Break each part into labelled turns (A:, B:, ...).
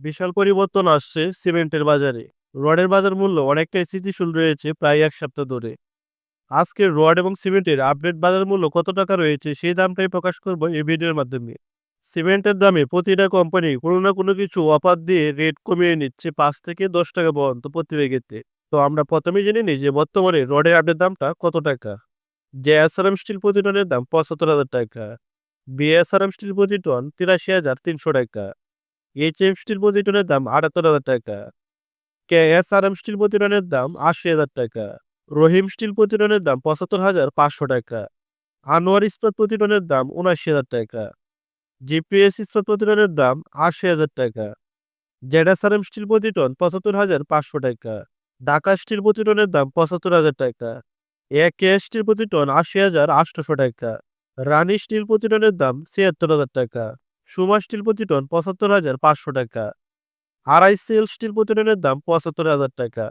A: বিশাল পরিবর্তন আসছে সিমেন্টের বাজারে। রডের বাজার মূল্য অনেকটাই স্থিতিশীল রয়েছে প্রায় এক সপ্তাহ ধরে। আজকে রড এবং সিমেন্টের আপডেট বাজার মূল্য কত টাকা রয়েছে সেই দামটাই প্রকাশ করব এই ভিডিওর মাধ্যমে। সিমেন্টের দামে প্রতিটা কোম্পানি কোনো না কোনো কিছু অফার দিয়ে রেট কমিয়ে নিচ্ছে পাঁচ থেকে দশ টাকা পর্যন্ত প্রতি তো আমরা প্রথমে জেনে নিই যে বর্তমানে রডের আপডেট দামটা কত টাকা। যে এসআরএম স্টিল প্রতি টনের দাম পঁচাত্তর হাজার টাকা। বিএসআরএম স্টিল প্রতি টন তিরাশি হাজার তিনশো টাকা। এইচএম স্টিল প্রতি টনের দাম আটাত্তর হাজার টাকা। K S R M steel প্রতি দাম আশি হাজার টাকা। রহিম স্টিল প্রতি টনের দাম পঁচাত্তর হাজার পাঁচশো টাকা। আনোয়ার ইস্পাত প্রতি টনের দাম উনআশি হাজার টাকা। জিপিএস ইস্পাত প্রতি টনের দাম আশি হাজার টাকা। জেডাস আর এম স্টিল প্রতি টন পঁচাত্তর হাজার পাঁচশো টাকা। ঢাকা স্টিল প্রতি টনের দাম পঁচাত্তর হাজার টাকা। এ কে স্টিল প্রতি টন আশি হাজার আটশোশো টাকা। রানী স্টিল প্রতি টনের দাম ছিয়াত্তর হাজার টাকা। সুমা স্টিল প্রতি টন পঁচাত্তর হাজার পাঁচশো টাকা। আড়াই সেল স্টিল প্রতি টনের দাম পঁচাত্তর হাজার টাকা।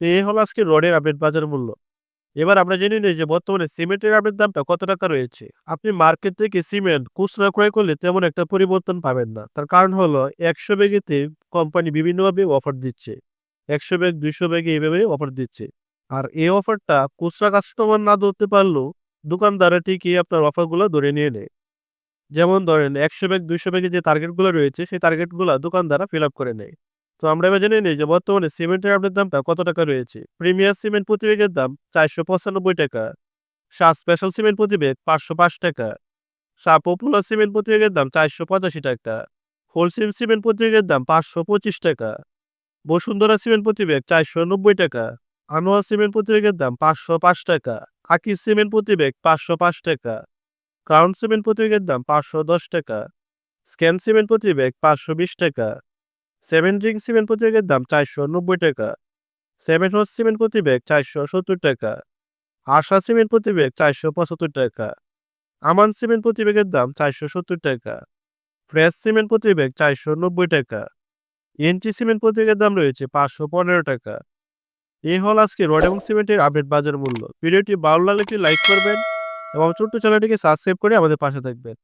A: তো এই হলো আজকে রডের আপডেট বাজার মূল্য। এবার আমরা জেনে নিই যে বর্তমানে সিমেন্টের আপডেট দামটা কত টাকা রয়েছে। আপনি মার্কেট থেকে সিমেন্ট খুচরা ক্রয় করলে তেমন একটা পরিবর্তন পাবেন না। তার কারণ হলো একশো ব্যাগেতে কোম্পানি বিভিন্নভাবে অফার দিচ্ছে। একশো ব্যাগ, দুইশো ব্যাগে এইভাবে অফার দিচ্ছে। আর এই অফারটা খুচরা কাস্টমার না ধরতে পারলেও দোকানদারা ঠিকই আপনার অফারগুলো ধরে নিয়ে নেয়। যেমন ধরেন একশো ব্যাগ, দুইশো ব্যাগের যে টার্গেটগুলো রয়েছে, সেই টার্গেটগুলো দোকানদারা ফিল আপ করে নেয়। তো আমরা এবার জেনে নিই যে বর্তমানে সিমেন্টের আপডেট দামটা কত টাকা রয়েছে? প্রিমিয়ার সিমেন্ট প্রতি ব্যাগের দাম চারশো পঁচানব্বই টাকা। শাহ স্পেশাল সিমেন্ট প্রতি ব্যাগ পাঁচশো পাঁচ টাকা। শাহ পপুলার সিমেন্ট প্রতি ব্যাগের দাম চারশো পঁচাশি টাকা। হোলসেল সিমেন্ট প্রতি ব্যাগের দাম পাঁচশো পঁচিশ টাকা। বসুন্ধরা সিমেন্ট প্রতি ব্যাগ চারশো নব্বই টাকা। আনোয়ার সিমেন্ট প্রতি ব্যাগের দাম পাঁচশো পাঁচ টাকা। আকিস সিমেন্ট প্রতি ব্যাগ পাঁচশো পাঁচ টাকা। ক্রাউন সিমেন্ট প্রতি ব্যাগের দাম পাঁচশো দশ টাকা। স্ক্যান সিমেন্ট প্রতি ব্যাগ পাঁচশো বিশ টাকা। সেভেন ড্রিঙ্ক সিমেন্ট প্রতি ব্যাগের দাম চারশো নব্বই টাকা। সেভেন হোস সিমেন্ট প্রতি ব্যাগ চারশো সত্তর টাকা। আশা সিমেন্ট প্রতি ব্যাগ চারশো পঁচাত্তর টাকা। আমান সিমেন্ট প্রতি ব্যাগের দাম চারশো সত্তর টাকা। ফ্রেশ সিমেন্ট প্রতি ব্যাগ চারশো নব্বই টাকা। এনচি সিমেন্ট প্রতি ব্যাগের দাম রয়েছে পাঁচশো পনেরো টাকা। এই হল আজকে রড এবং সিমেন্টের আপডেট বাজার মূল্য। ভিডিওটি ভালো লাগলে একটি লাইক করবেন। এবং ছোট্ট চ্যানেলটিকে সাবস্ক্রাইব করে আমাদের পাশে থাকবেন।